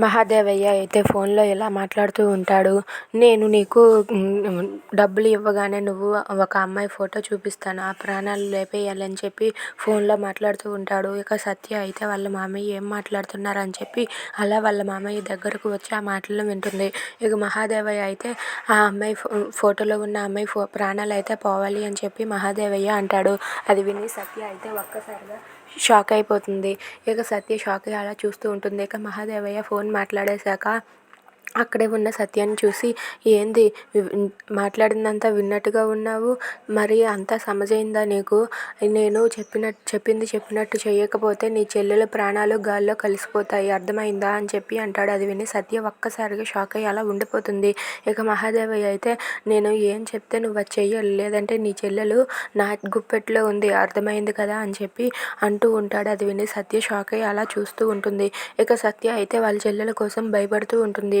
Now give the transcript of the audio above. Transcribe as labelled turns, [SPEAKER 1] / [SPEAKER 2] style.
[SPEAKER 1] మహాదేవయ్య అయితే ఫోన్లో ఇలా మాట్లాడుతూ ఉంటాడు నేను నీకు డబ్బులు ఇవ్వగానే నువ్వు ఒక అమ్మాయి ఫోటో చూపిస్తాను ఆ ప్రాణాలు లేపేయాలని చెప్పి ఫోన్లో మాట్లాడుతూ ఉంటాడు. ఇక సత్య అయితే వాళ్ళ మామయ్య ఏం మాట్లాడుతున్నారని చెప్పి అలా వాళ్ళ మామయ్య దగ్గరకు వచ్చి ఆ మాటలు వింటుంది. ఇక మహాదేవయ్య అయితే ఆ అమ్మాయి ఫో ఫోటోలో ఉన్న అమ్మాయి ఫో ప్రాణాలు అయితే పోవాలి అని చెప్పి మహాదేవయ్య అంటాడు. అది విని సత్య అయితే ఒక్కసారిగా షాక్ అయిపోతుంది. ఇక సత్య షాక్ అయ్యి అలా చూస్తూ ఉంటుంది. ఇక మహాదేవయ్య ఫోన్ మాట్లాడేశాక అక్కడే ఉన్న సత్యాన్ని చూసి ఏంది? మాట్లాడిందంతా విన్నట్టుగా ఉన్నావు? మరి అంతా సమజైందా నీకు? నేను చెప్పినట్టు చెప్పింది చెప్పినట్టు చేయకపోతే నీ చెల్లెల ప్రాణాలు గాల్లో కలిసిపోతాయి అర్థమైందా? అని చెప్పి అంటాడు. అది విని సత్య ఒక్కసారిగా షాక్ అయ్యి అలా ఉండిపోతుంది. ఇక మహాదేవయ్య అయితే నేను ఏం చెప్తే నువ్వు అది చెయ్యాలి లేదంటే నీ చెల్లెలు నా గుప్పెట్లో ఉంది అర్థమైంది కదా? అని చెప్పి అంటూ ఉంటాడు. అది విని సత్య షాక్ అయ్యి అలా చూస్తూ ఉంటుంది. ఇక సత్య అయితే వాళ్ళ చెల్లెల కోసం భయపడుతూ ఉంటుంది.